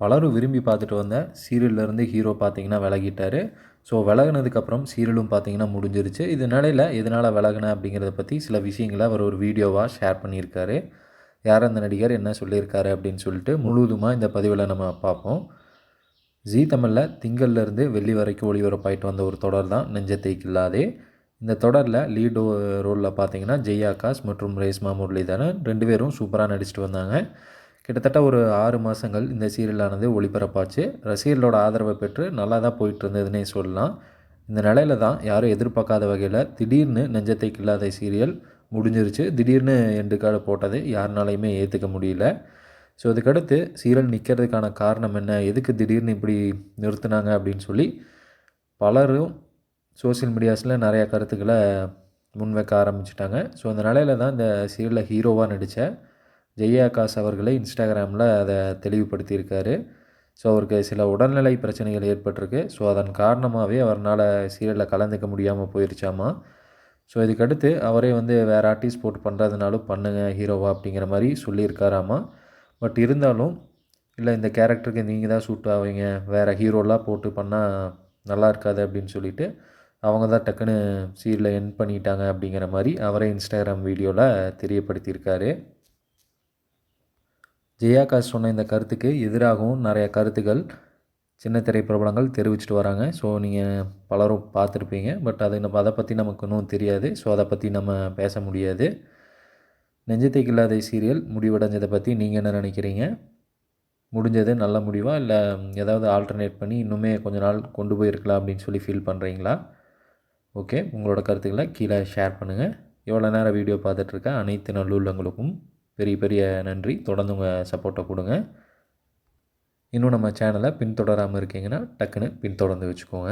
பலரும் விரும்பி பார்த்துட்டு வந்த சீரியல்லேருந்து ஹீரோ பார்த்தீங்கன்னா விலகிட்டார். ஸோ விலகினதுக்கப்புறம் சீரியலும் பார்த்தீங்கன்னா முடிஞ்சிருச்சு. இது நிலையில் எதனால் விலகின அப்படிங்கிறத பற்றி சில விஷயங்களை அவர் ஒரு வீடியோவாக ஷேர் பண்ணியிருக்காரு. யார் அந்த நடிகர்? என்ன சொல்லியிருக்காரு? அப்படின்னு சொல்லிட்டு முழுவதுமாக இந்த பதிவில் நம்ம பார்ப்போம். ஜீ தமிழில் திங்கள்லேருந்து வெள்ளி வரைக்கும் ஒளிபரப்பாயிட்டு வந்த ஒரு தொடர் தான் நெஞ்சத்தை கில்லாதே இந்த தொடரில் லீடோ ரோலில் பார்த்தீங்கன்னா ஜெய் ஆகாஷ் மற்றும் ரேஸ்மா முரளிதரன் ரெண்டு பேரும் சூப்பராக நடிச்சிட்டு வந்தாங்க. கிட்டத்தட்ட ஒரு ஆறு மாதங்கள் இந்த சீரியலானது ஒளிபரப்பாச்சு. ரசிகர்களோட ஆதரவை பெற்று நல்லா தான் போயிட்டு இருந்ததுன்னே சொல்லலாம். இந்த நிலையில தான் யாரும் எதிர்பார்க்காத வகையில் திடீர்னு நெஞ்சத்தை கில்லாத சீரியல் முடிஞ்சிருச்சு. திடீர்னு எண்டு கார்டு போட்டது யாருனாலையுமே ஏற்றுக்க முடியல. ஸோ இதுக்கடுத்து சீரியல் நிற்கிறதுக்கான காரணம் என்ன? எதுக்கு திடீர்னு இப்படி நிறுத்தினாங்க அப்படின்னு சொல்லி பலரும் சோஷியல் மீடியாஸில் நிறையா கருத்துக்களை முன்வைக்க ஆரம்பிச்சிட்டாங்க. ஸோ அந்த நிலையில தான் இந்த சீரியலில் ஹீரோவாக நடித்த ஜெய்யாகாஷ் அவர்களே இன்ஸ்டாகிராமில் அதை தெளிவுபடுத்தியிருக்காரு. ஸோ அவருக்கு சில உடல்நிலை பிரச்சனைகள் ஏற்பட்டிருக்கு. ஸோ அதன் காரணமாகவே அவரால் சீரியலில் கலந்துக்க முடியாமல் போயிருச்சாமா? ஸோ இதுக்கடுத்து அவரே வந்து வேறு ஆர்டிஸ்ட் போட்டு பண்ணுறதுனாலும் பண்ணுங்கள் ஹீரோவா அப்படிங்கிற மாதிரி சொல்லியிருக்காராமா? பட் இருந்தாலும் இல்லை இந்த கேரக்டருக்கு நீங்கள் தான் சூட் ஆவீங்க. வேறு ஹீரோலாம் போட்டு பண்ணால் நல்லா இருக்காது அப்படின்னு சொல்லிட்டு அவங்க தான் டக்குன்னு சீரியலை என் பண்ணிட்டாங்க அப்படிங்கிற மாதிரி அவரே இன்ஸ்டாகிராம் வீடியோவில் தெரியப்படுத்தியிருக்காரு. ஜெயாகாஷ் சொன்ன இந்த கருத்துக்கு எதிராகவும் நிறைய கருத்துக்கள் சின்ன திரை பிரபலங்கள் தெரிவிச்சிட்டு வராங்க. ஸோ நீங்கள் பலரும் பார்த்துருப்பீங்க. பட் அதை நம்ம அதை பற்றி நமக்கு இன்னும் தெரியாது. ஸோ அதை பற்றி நம்ம பேச முடியாது. நெஞ்சத்தை இல்லாத சீரியல் முடிவடைஞ்சதை பற்றி நீங்கள் என்ன நினைக்கிறீங்க? முடிஞ்சது நல்ல முடிவாக இல்லை ஏதாவது ஆல்டர்னேட் பண்ணி இன்னுமே கொஞ்ச நாள் கொண்டு போயிருக்கலாம் அப்படின்னு சொல்லி ஃபீல் பண்ணுறீங்களா ஓகே உங்களோட கருத்துக்களை கீழே ஷேர் பண்ணுங்கள் எவ்வளோ நேரம் வீடியோ பார்த்துட்ருக்க அனைத்து நல்லுள்ளங்களுக்கும் பெரிய பெரிய நன்றி. தொடர்ந்து உங்கள் சப்போர்ட்டை கொடுங்க. இன்னும் நம்ம சேனலை பின்தொடராமல் இருக்கீங்கன்னா டக்குன்னு பின்தொடர்ந்து வச்சுக்கோங்க.